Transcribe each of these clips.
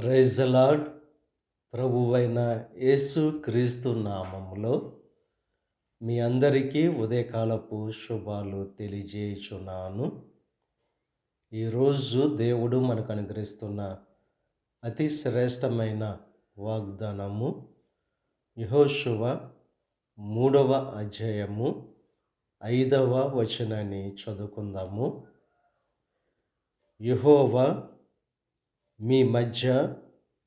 Praise ప్రభువైన యేసు క్రీస్తు నామములో మీ అందరికీ ఉదయకాలపు శుభాలు తెలియజేయుచున్నాను. ఈరోజు దేవుడు మనకు అనుగ్రహిస్తున్న అతి శ్రేష్టమైన వాగ్దానము యహోశువ మూడవ అధ్యాయము ఐదవ వచనాన్ని చదువుకుందాము. యహోవా మీ మధ్య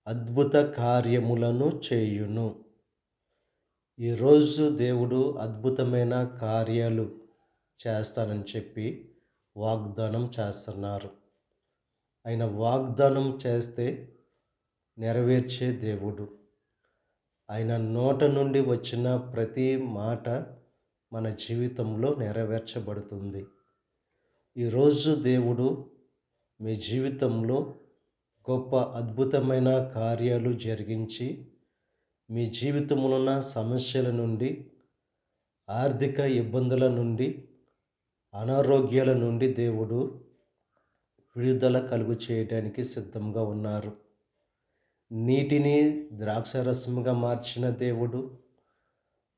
అద్భుత కార్యములను చేయును. ఈరోజు దేవుడు అద్భుతమైన కార్యాలు చేస్తానని చెప్పి వాగ్దానం చేస్తున్నారు. ఆయన వాగ్దానం చేస్తే నెరవేర్చే దేవుడు. ఆయన నోట నుండి వచ్చిన ప్రతి మాట మన జీవితంలో నెరవేర్చబడుతుంది. ఈరోజు దేవుడు మీ జీవితంలో గొప్ప అద్భుతమైన కార్యాలు జరిగించి మీ జీవితంలో ఉన్న సమస్యల నుండి ఆర్థిక ఇబ్బందుల నుండి అనారోగ్యాల నుండి దేవుడు విడుదల కలుగు చేయడానికి సిద్ధంగా ఉన్నారు. నీటిని ద్రాక్షరసముగా మార్చిన దేవుడు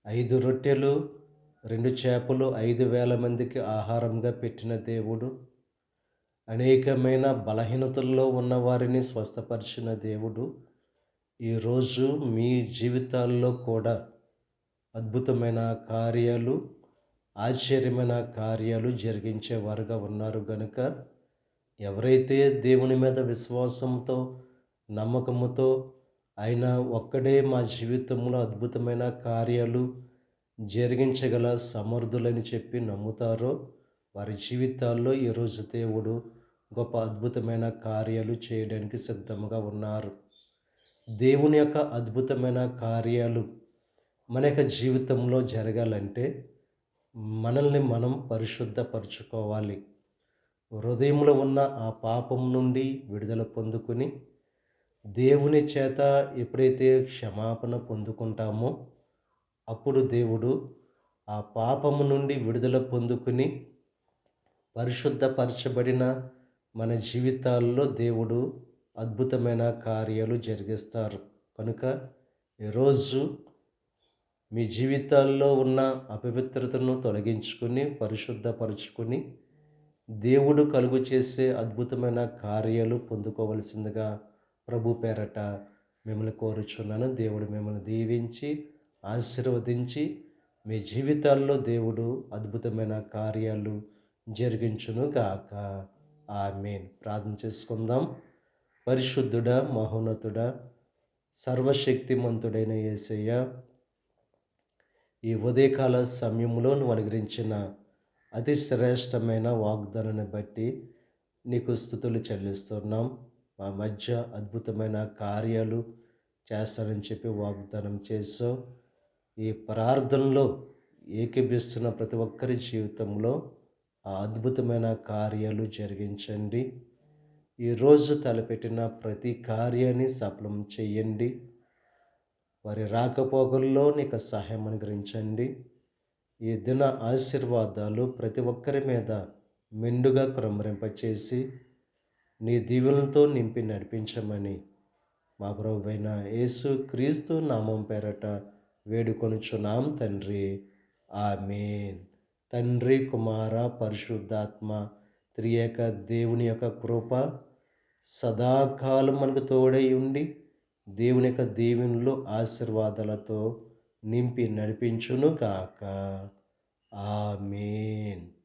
ఐదు రొట్టెలు రెండు చేపలు ఐదు వేల మందికి ఆహారంగా పెట్టిన దేవుడు అనేకమైన బలహీనతల్లో ఉన్న వారిని స్వస్థపరిచిన దేవుడు. ఈరోజు మీ జీవితాల్లో కూడా అద్భుతమైన కార్యాలు ఆశ్చర్యమైన కార్యాలు జరిగించేవారుగా ఉన్నారు కనుక ఎవరైతే దేవుని మీద విశ్వాసంతో నమ్మకముతో ఆయన ఒక్కడే మా జీవితంలో అద్భుతమైన కార్యాలు జరిగించగల సమర్థులని చెప్పి నమ్ముతారో వారి జీవితాల్లో ఈరోజు దేవుడు గొప్ప అద్భుతమైన కార్యాలు చేయడానికి సిద్ధంగా ఉన్నారు. దేవుని యొక్క అద్భుతమైన కార్యాలు మన యొక్క జీవితంలో జరగాలంటే మనల్ని మనం పరిశుద్ధపరచుకోవాలి. హృదయంలో ఉన్న ఆ పాపం నుండి విడుదల పొందుకుని దేవుని చేత ఎప్పుడైతే క్షమాపణ పొందుకుంటామో అప్పుడు దేవుడు ఆ పాపము నుండి విడుదల పొందుకుని పరిశుద్ధపరచబడిన మన జీవితాల్లో దేవుడు అద్భుతమైన కార్యాలు జరిగిస్తారు. కనుక ఈరోజు మీ జీవితాల్లో ఉన్న అపవిత్రతను తొలగించుకుని పరిశుద్ధపరచుకుని దేవుడు కలుగు చేసే అద్భుతమైన కార్యాలు పొందుకోవలసిందిగా ప్రభు పేరట మిమ్మల్ని కోరుచున్నాను. దేవుడు మిమ్మల్ని దీవించి ఆశీర్వదించి మీ జీవితాల్లో దేవుడు అద్భుతమైన కార్యాలు జరిగించును గాక. ఆమెన్. ప్రార్థన చేసుకుందాం. పరిశుద్ధుడ మహోన్నతుడ సర్వశక్తిమంతుడైన యేసయ్య ఈ ఉదయకాల సమయంలో నువ్వు అనుగ్రహించిన అతి శ్రేష్టమైన వాగ్దానాన్ని బట్టి నీకు స్థుతులు చెల్లిస్తున్నాం. మా మధ్య అద్భుతమైన కార్యాలు చేస్తానని చెప్పి వాగ్దానం చేసావు ఈ ప్రార్థనలో ఏకీభిస్తున్న ప్రతి ఒక్కరి జీవితంలో ఆ అద్భుతమైన కార్యాలు జరిగించండి. ఈరోజు తలపెట్టిన ప్రతి కార్యాన్ని సఫలం చేయండి. వారి రాకపోకల్లో నీకు సహాయం అనుగ్రహించండి. ఈ దిన ఆశీర్వాదాలు ప్రతి ఒక్కరి మీద మెండుగా క్రమరింపచేసి నీ దీవులతో నింపి నడిపించమని మా ప్రభువైన యేసు క్రీస్తు నామం పేరట వేడుకొనుచున్నాం తండ్రి. ఆమెన్. తండ్రి కుమార పరిశుద్ధాత్మ త్రియేక దేవుని యొక్క కృప సదాకాలం మనకు తోడై ఉండి దేవుని యొక్క దేవునిలో ఆశీర్వాదాలతో నింపి నడిపించును కాక ఆమెన్.